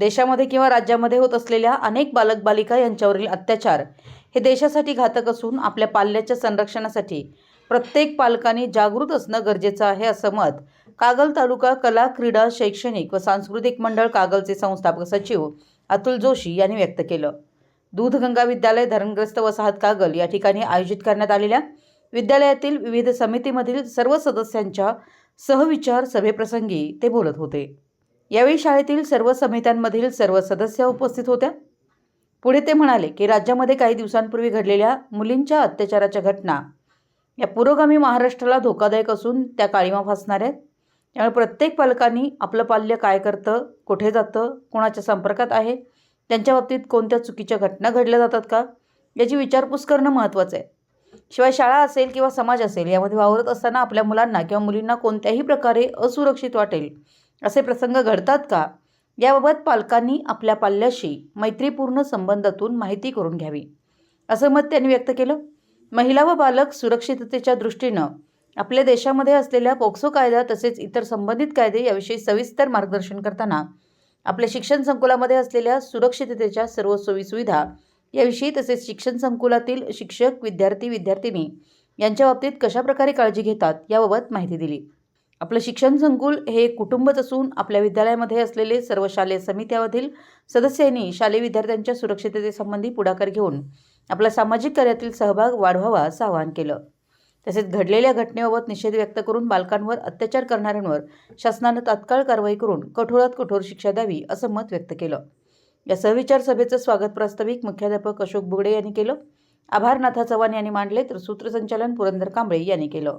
देशामध्ये किंवा राज्यामध्ये होत असलेल्या अनेक बालक बालिका यांच्यावरील अत्याचार हे देशासाठी घातक असून आपल्या पाल्याच्या संरक्षणासाठी प्रत्येक पालकांनी जागृत असणं गरजेचं आहे असं मत कागल तालुका कला क्रीडा शैक्षणिक व सांस्कृतिक मंडळ कागलचे संस्थापक सचिव अतुल जोशी यांनी व्यक्त केलं. दूधगंगा विद्यालय धरणग्रस्त वसाहत कागल या ठिकाणी आयोजित करण्यात आलेल्या विद्यालयातील विविध समितीमधील सर्व सदस्यांच्या सहविचार सभेप्रसंगी ते बोलत होते. यावेळी शाळेतील सर्व समित्यांमधील सर्व सदस्य उपस्थित होत्या. पुढे ते म्हणाले की राज्यामध्ये काही दिवसांपूर्वी घडलेल्या मुलींच्या अत्याचाराच्या घटना या पुरोगामी महाराष्ट्राला धोकादायक असून त्या काळीमा फासणार आहेत. त्यामुळे प्रत्येक पालकांनी आपलं पाल्य काय करतं कुठे जातं कोणाच्या संपर्कात आहे त्यांच्या बाबतीत कोणत्या चुकीच्या घटना घडल्या जातात का याची विचारपूस करणं महत्त्वाचं आहे. शिवाय शाळा असेल किंवा समाज असेल यामध्ये वावरत असताना आपल्या मुलांना किंवा मुलींना कोणत्याही प्रकारे असुरक्षित वाटेल असे प्रसंग घडतात का? याबाबत पालकांनी आपल्या पाल्याशी मैत्रीपूर्ण संबंधातून माहिती करून घ्यावी. असं मत त्यांनी व्यक्त केलं. महिला व बालक सुरक्षिततेच्या दृष्टीनं आपल्या देशामध्ये असलेल्या पोक्सो कायदा तसेच इतर संबंधित कायदे याविषयी सविस्तर मार्गदर्शन करताना आपल्या शिक्षण संकुलामध्ये असलेल्या सुरक्षिततेच्या सर्व सोयीसुविधा याविषयी तसेच शिक्षण संकुलातील शिक्षक विद्यार्थी विद्यार्थिनी यांच्या बाबतीत कशाप्रकारे काळजी घेतात याबाबत माहिती दिली. आपलं शिक्षण संकुल हे कुटुंबच असून आपल्या विद्यालयामध्ये असलेले सर्व शालेय समित्यामधील सदस्यांनी शालेय विद्यार्थ्यांच्या सुरक्षिततेसंबंधी पुढाकार घेऊन आपला सामाजिक कार्यातील सहभाग वाढवावा असं आवाहन केलं. तसेच घडलेल्या घटनेबाबत निषेध व्यक्त करून बालकांवर अत्याचार करणाऱ्यांवर शासनानं तात्काळ कारवाई करून कठोरात कठोर शिक्षा द्यावी असं मत व्यक्त केलं. या सहविचार सभेचं स्वागत प्रास्ताविक मुख्याध्यापक अशोक बुगडे यांनी केलं. आभारनाथा चव्हाण यांनी मांडले तर सूत्रसंचालन पुरंदर कांबळे यांनी केलं.